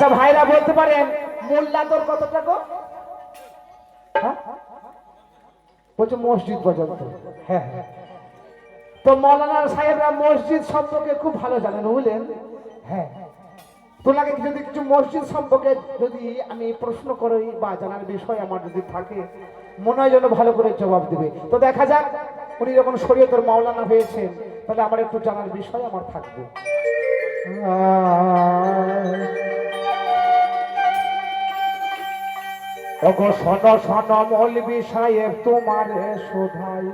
আচ্ছা ভাইরা বলতে পারেন, মোল্লা তোর কত টাকা হ্যাঁ? বলছে মসজিদ পর্যন্ত। হ্যাঁ হ্যাঁ। তো মৌলানা সাহেবরা মসজিদ সম্পর্কে খুব ভালো জানেন, বুঝলেন? হ্যাঁ। তোনাকে যদি কিছু মসজিদ সম্পর্কে যদি আমি প্রশ্ন করি বা জানার বিষয় আমার যদি থাকে, মনে হয় যেন ভালো করে জবাব দেবে। তো দেখা যাক, উনি যখন শরীয়তের মাওলানা হয়েছেন, তাহলে আমার একটু জানার বিষয় আমার থাকবে। ওগো শোন শোন মৌলবি সাহেব, তোমার শোধাই।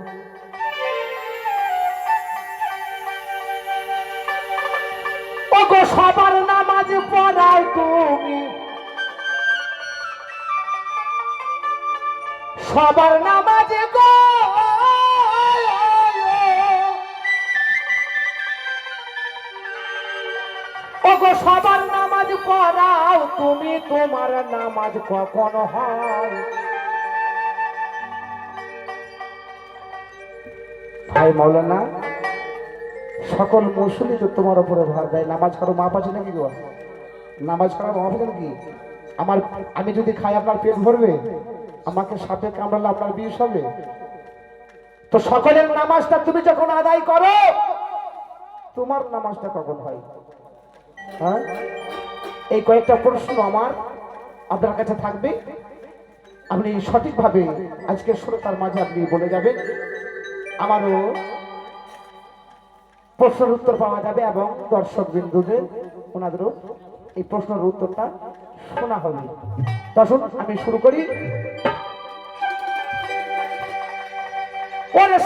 ওগো সবার নামাজ পড়াও তুমি। সবার নামাজ গো। ওগো সবার নামাজ পড়াও, তুমি তোমার নামাজ কখন হয়? ভাই মাওলানা, সকল মুসলি তো তোমার উপরে ভার দেয়, নামাজ কারও মা আছে নাকি গো? নামাজ কারও মাপ আছে নাকি? আমার, আমি যদি খাই, আপনার পেট ভরবে? আমাকে সাপে কামড়ালে আপনার বিষ হবে? তো সকলের নামাজটা তুমি যখন আদায় করো, তোমার নামাজটা কখন হয়? হ্যাঁ? এই কয়েকটা প্রশ্ন আমার আপনার কাছে থাকবে। আপনি সঠিকভাবে আজকে শ্রোতার মাঝে আপনি বলে যাবেন। আমারও প্রশ্নের উত্তর পাওয়া যাবে এবং দর্শক বিন্দুদের ওনাদেরও এই প্রশ্নের উত্তরটা শোনা হবে। তো আসুন আমি শুরু করি।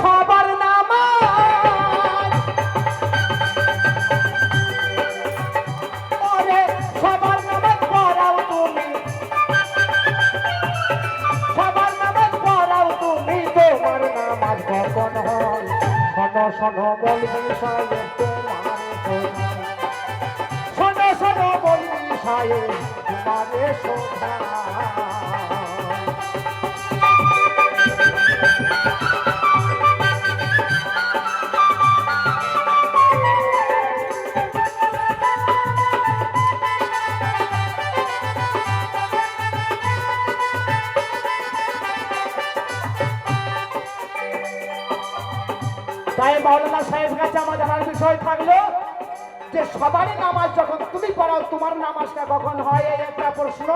সবার নামাজ বলবি সাহেব তোমার শোভা তাই মাওলানা সাহেব কাছে আমার জানার বিষয় থাকল। যে সবারই নামাজ যখন তুমি পড়াও, তোমার নামাজটা কখন হয়? এই একটা প্রশ্ন।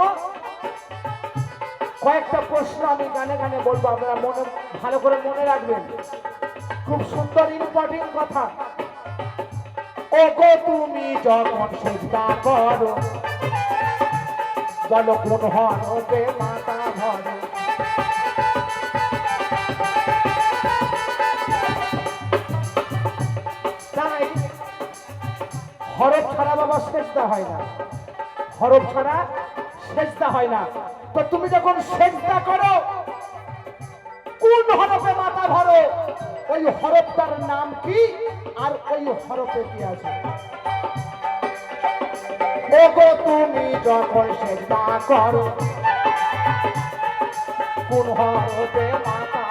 কয়েকটা প্রশ্ন আমি গানে গানে বলব, আপনারা মনে, ভালো করে মনে রাখবেন। খুব সুন্দর ইম্পর্টেন্ট কথা। ও গো তুমি যখন চেষ্টা করো বলো কোন হরবে মাতা ধরো হরফ ছাড়া বাবা সেজদা হয় না। হরফ ছাড়া সেজদা হয় না। তো তুমি যখন সেজদা করো, কোন হরফে মাথা ধরো ওই হরফটার নাম কি আর ওই হরফে কি আছে? ওগো, তুমি যখন সেজদা করো, কোন হরফে মাথা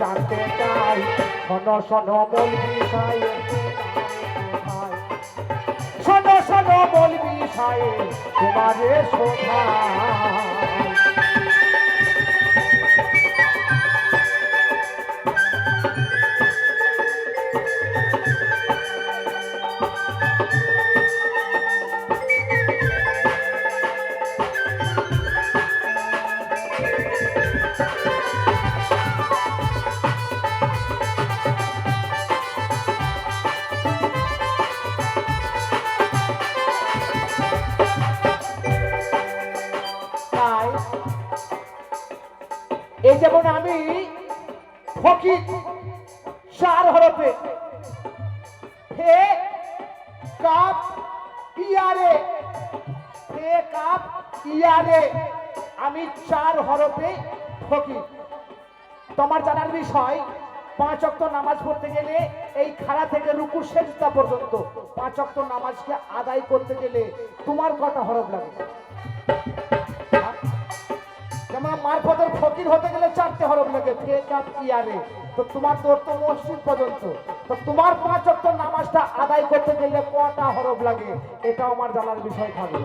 জানতে চাই। শোনো শোনো বলবি সাই শোনো শোনো বলবি সাহেব তোমারে শোভা তাই এই যেমন আমি ফকির চার হরফে। ফে কাপ ইয়ারে ফে কাপ ইয়ারে, আমি চার হরফে ফকির। তোমার জানার বিষয়, পাঁচ অক্ত নামাজ পড়তে গেলে এই খাড়া থেকে রুকু সেজদা পর্যন্ত পাঁচ অক্ত নামাজকে আদায় করতে গেলে তোমার কটা হরফ লাগে? মারফতের ফকির হতে গেলে চারটে হরফ লাগে ইয়ারে তো তোমার তোর তো মসজিদ পর্যন্ত। তো তোমার পাঁচ অক্ট নামাজটা আদায় করতে গেলে কটা হরফ লাগে, এটাও আমার জানার বিষয় থাকবে।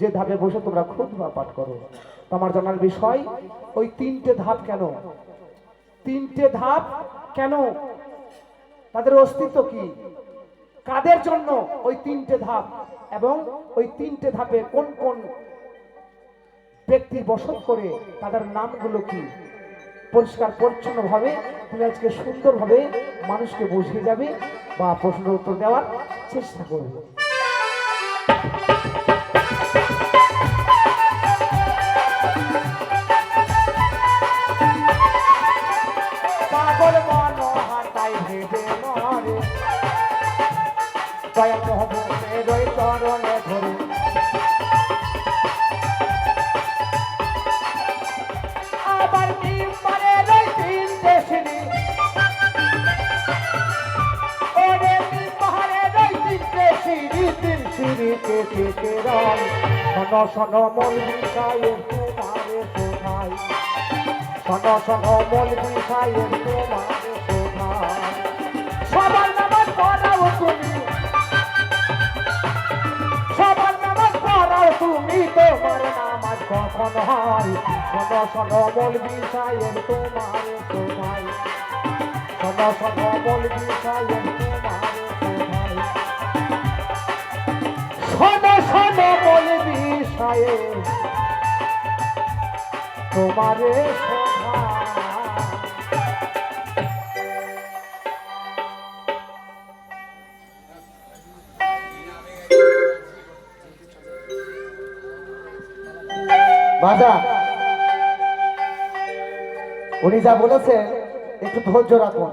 যে ধাপে বসে তোমরা খুব পাঠ করো। তো আমার জানার বিষয়, ওই তিনটে ধাপ কেন? তিনটে ধাপ কেন? তাদের অস্তিত্ব কি? কাদের জন্য ওই তিনটে ধাপ? এবং ওই তিনটে ধাপে কোন কোন ব্যক্তি বসত করে তাদের নামগুলো কি? পরিষ্কার পরিচ্ছন্ন ভাবে তুমি আজকে সুন্দরভাবে মানুষকে বুঝিয়ে যাবে বা প্রশ্ন উত্তর দেওয়ার চেষ্টা করবে। শোনো মন বিষয়ে তোমারে শোনাই শোনো শোনো মন বিষয়ে তোমারে শোনাই সবার নামাজ পড়াও তুমি সবার নামাজ পড়াও তুমি তোমার নামাজ কখন হয় শোনো শোনো মল বিষয়ের তোমারে বাজা উনি যা বলেছেন, একটু ধৈর্য রাখুন।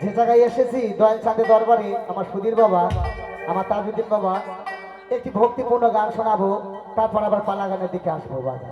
যে জায়গায় এসেছি, দয়াল চাঁদের দরবারে, আমার সুধীর বাবা, আমার তাজুদ্দিন বাবা, একটি ভক্তিপূর্ণ গান শোনাবো। তারপর আবার পালাগানের দিকে আসব বাজা